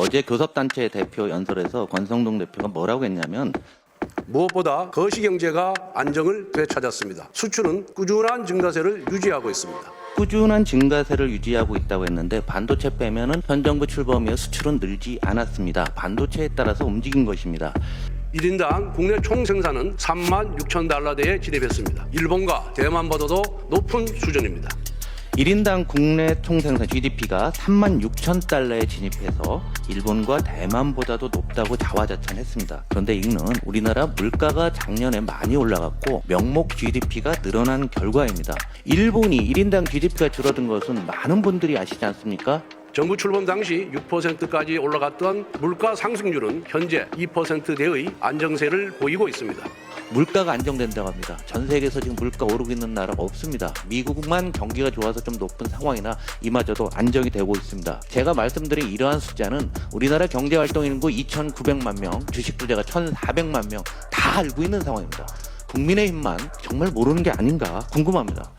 어제 교섭단체 대표 연설에서 권성동 대표가 뭐라고 했냐면 무엇보다 거시경제가 안정을 되찾았습니다. 수출은 꾸준한 증가세를 유지하고 있습니다. 꾸준한 증가세를 유지하고 있다고 했는데 반도체 빼면은 현 정부 출범 이후 수출은 늘지 않았습니다. 반도체에 따라서 움직인 것입니다. 1인당 국내 총 생산은 3만 6천 달러대에 진입했습니다. 일본과 대만보다도 높은 수준입니다. 1인당 국내 총생산 GDP가 3만 6천 달러에 진입해서 일본과 대만보다도 높다고 자화자찬했습니다. 그런데 이는 우리나라 물가가 작년에 많이 올라갔고 명목 GDP가 늘어난 결과입니다. 일본이 1인당 GDP가 줄어든 것은 많은 분들이 아시지 않습니까? 정부 출범 당시 6%까지 올라갔던 물가 상승률은 현재 2%대의 안정세를 보이고 있습니다. 물가가 안정된다고 합니다. 전 세계에서 지금 물가 오르고 있는 나라가 없습니다. 미국만 경기가 좋아서 좀 높은 상황이나 이마저도 안정이 되고 있습니다. 제가 말씀드린 이러한 숫자는 우리나라 경제 활동 인구 2,900만 명, 주식 부자가 1,400만 명 다 알고 있는 상황입니다. 국민의힘만 정말 모르는 게 아닌가 궁금합니다.